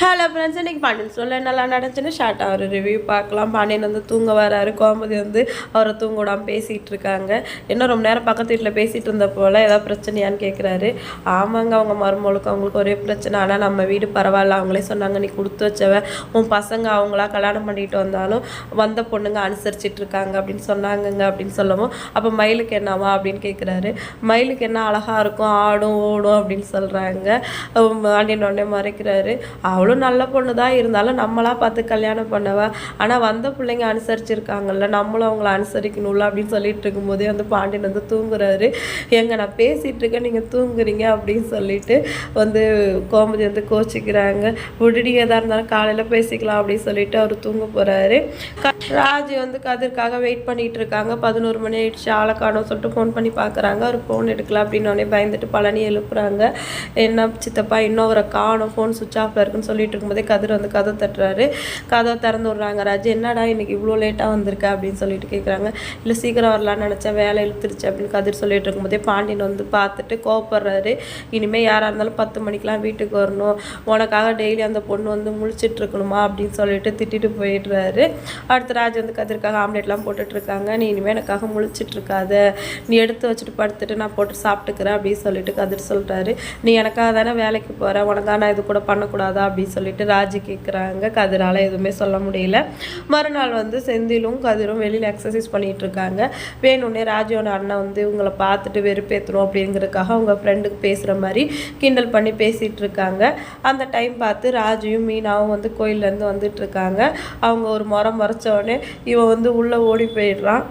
Hello friends இன்றைக்கி பாண்டியன் சொல்ல நல்லா நடந்துச்சுன்னு ஷார்ட்டாக ஒரு ரிவ்யூ பார்க்கலாம். பாண்டியன் வந்து தூங்க வராரு. கோமதி வந்து அவரை தூங்க விடாமல் பேசிகிட்டு இருக்காங்க. இன்னும் ரொம்ப நேரம் பக்கத்து வீட்டில் பேசிகிட்டு இருந்த போல் ஏதாவது பிரச்சனையான்னு கேட்குறாரு ஆமாங்க அவங்க மருமகளுக்கு அவங்களுக்கு ஒரே பிரச்சனை. ஆனால் நம்ம வீடு பரவாயில்ல. அவங்களே சொன்னாங்க நீ கொடுத்து வச்சவ உன் பசங்க அவங்களா கல்யாணம் பண்ணிட்டு வந்தாலும் வந்த பொண்ணுங்க அனுசரிச்சிட்டு இருக்காங்க அப்படின்னு சொன்னாங்கங்க அப்படின்னு சொல்லவும். அப்போ மயிலுக்கு என்னவா அப்படின்னு கேட்குறாரு மயிலுக்கு என்ன அழகாக இருக்கும். ஆடும் ஓடும் அப்படின்னு சொல்கிறாங்க பாண்டியன் உடனே மறைக்கிறாரு. அவளும் நல்ல பொண்ணு தான் இருந்தாலும் நம்மளா பார்த்து கல்யாணம் பண்ணவ? ஆனால் வந்த பிள்ளைங்க அனுசரிச்சிருக்காங்கல்ல நம்மளும் அவங்கள அனுசரிக்கணும்ல அப்படின்னு சொல்லிட்டு இருக்கும்போதே வந்து பாண்டியன் வந்து தூங்குறாரு. எங்க நான் பேசிட்டு இருக்கேன் நீங்கள் தூங்குறீங்க அப்படின்னு சொல்லிட்டு வந்து கோமதி வந்து கோச்சிக்கிறாங்க. விடுடி எதாக இருந்தாலும் காலையில் பேசிக்கலாம் அப்படின்னு சொல்லிட்டு அவர் தூங்க போகிறாரு ராஜ் வந்து கதிர்க்காக வெயிட் பண்ணிட்டு இருக்காங்க. பதினோரு மணி ஆயிடுச்சு ஆளை சொல்லிட்டு ஃபோன் பண்ணி பார்க்குறாங்க அவர் ஃபோன் எடுக்கல அப்படின்னு உடனே பயந்துட்டு பழனி எழுப்புறாங்க. என்ன சித்தப்பா இன்னும் அவரை காணோம் ஃபோன் சுவிச் ஆஃப்ல இருக்குன்னு சொல்லி சொல்லிட்டு இருக்கும்போதே கதிர் வந்து கதை தட்டுறாரு. கதை திறந்து விட்றாங்க. ராஜு என்னடா இன்னைக்கு இவ்வளோ லேட்டாக வந்திருக்க? அப்படின்னு சொல்லிட்டு கேட்குறாங்க இல்லை சீக்கிரம் வரலான்னு நினச்சேன். வேலை இழுத்துருச்சு அப்படின்னு கதிர் சொல்லிட்டு இருக்கும்போதே பாண்டியன் வந்து பார்த்துட்டு கோவப்படுறாரு. இனிமேல் யாராக இருந்தாலும் பத்து மணிக்கெலாம் வீட்டுக்கு வரணும். உனக்காக டெய்லி அந்த பொண்ணு வந்து முழிச்சிட்டு இருக்கணுமா அப்படின்னு சொல்லிட்டு திட்டிட்டு போயிடுறாரு. அடுத்து ராஜ் வந்து கதிர்க்காக ஆம்லேட்லாம் போட்டுட்ருக்காங்க. நீ இனிமேல் எனக்காக முழிச்சிட்ருக்காத. நீ எடுத்து வச்சுட்டு படுத்துட்டு நான் போட்டு சாப்பிட்டுக்கிறேன் அப்படின்னு சொல்லிட்டு கதிர் சொல்கிறாரு நீ எனக்காக தானே வேலைக்கு போகிற உனக்காக நான் இது கூட பண்ணக்கூடாதா? அப்படின்னு சொல்லிட்டு ராஜு கேட்குறாங்க கதிரால் எதுவுமே சொல்ல முடியல. மறுநாள் வந்து செந்திலும் கதிரும் வெளியில் எக்ஸசைஸ் பண்ணிகிட்டு இருக்காங்க. வேணும்னே ராஜுவோட அண்ணன் வந்து இவங்களை பார்த்துட்டு வெறுப்பேற்றணும் அப்படிங்கிறதுக்காக அவங்க ஃப்ரெண்டுக்கு பேசுகிற மாதிரி கிண்டல் பண்ணி பேசிகிட்டு இருக்காங்க. அந்த டைம் பார்த்து ராஜையும் மீனாவும் வந்து கோயிலேருந்து வந்துட்டு இருக்காங்க. அவங்க ஒரு முறை முறைச்ச உடனே இவன் வந்து உள்ளே ஓடி போயிடுறான்.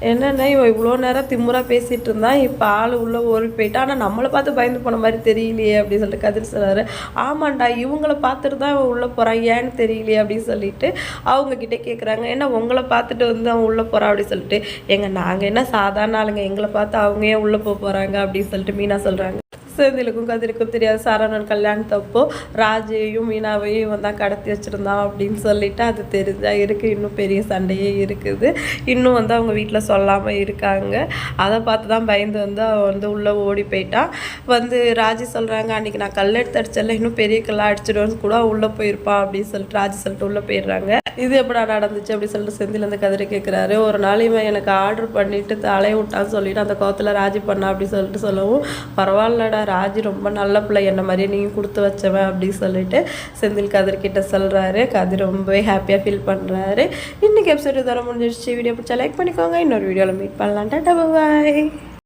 என்னென்ன இவன் இவ்வளோ நேரம் திமுறாக பேசிகிட்டு இருந்தான் இப்போ ஆள் உள்ளே ஓடி போயிட்டா? ஆனால் நம்மளை பார்த்து பயந்து போன மாதிரி தெரியலையே அப்படின்னு சொல்லிட்டு கதிர் சொல்கிறாரு ஆமாண்டா இவங்கள பார்த்துட்டு தான் இவன் உள்ளே போகிறான் ஏன்னு தெரியலையே அப்படின்னு சொல்லிட்டு அவங்க கிட்டே கேட்குறாங்க என்ன உங்களை பார்த்துட்டு வந்து அவன் உள்ளே போகிறான் அப்படின்னு சொல்லிட்டு. எங்கள் நாங்கள் என்ன சாதாரண ஆளுங்க. எங்களை பார்த்து அவங்க ஏன் உள்ளே போக போகிறாங்க அப்படின்னு சொல்லிட்டு மீனா சொல்கிறாங்க செந்திலுக்கும் கதிருக்கும் தெரியாது. சரவணன் கல்யாணத்தப்போ ராஜையும் மீனாவையும் இவன் தான் கடத்தி வச்சுருந்தான் அப்படின்னு சொல்லிட்டு அது தெரிஞ்சா இருக்குது இன்னும் பெரிய சண்டையே இருக்குது. இன்னும் வந்து அவங்க வீட்டில் சொல்லாமல் இருக்காங்க. அதை பார்த்து தான் பயந்து வந்து அவன் வந்து உள்ளே ஓடி போயிட்டான். வந்து ராஜி சொல்கிறாங்க அன்றைக்கி நான் கல் எடுத்து அடிச்சல இன்னும் பெரிய கல்லாக அடிச்சிடுவேன்னு கூட உள்ளே போயிருப்பான் அப்படின்னு சொல்லிட்டு ராஜி சொல்லிட்டு உள்ளே போயிடுறாங்க. இது எப்படா நடந்துச்சு? அப்படின்னு சொல்லிட்டு செந்திலேருந்து கதிரை கேட்குறாரு ஒரு நாள் இவன் எனக்கு ஆர்டர் பண்ணிட்டு தலையை விட்டான்னு சொல்லிட்டு அந்த கோத்தில் ராஜி பண்ணா அப்படின்னு சொல்லிட்டு சொல்லவும் பரவாயில்லடா ராஜி ரொம்ப நல்ல பிள்ளை என்ன மாதிரியே நீங்கள் கொடுத்து வச்சவன் அப்படின்னு சொல்லிட்டு செந்தில் கதிர்கிட்ட சொல்கிறாரு கதிர் ரொம்பவே ஹாப்பியாக ஃபீல் பண்ணுறாரு இன்றைக்கி எபிசோடு தர முடிஞ்சிருச்சு. வீடியோ பிடிச்சா லைக் பண்ணிக்கோங்க. இன்னொரு வீடியோவில் மீட் பண்ணலாம். டாட்டா பாய்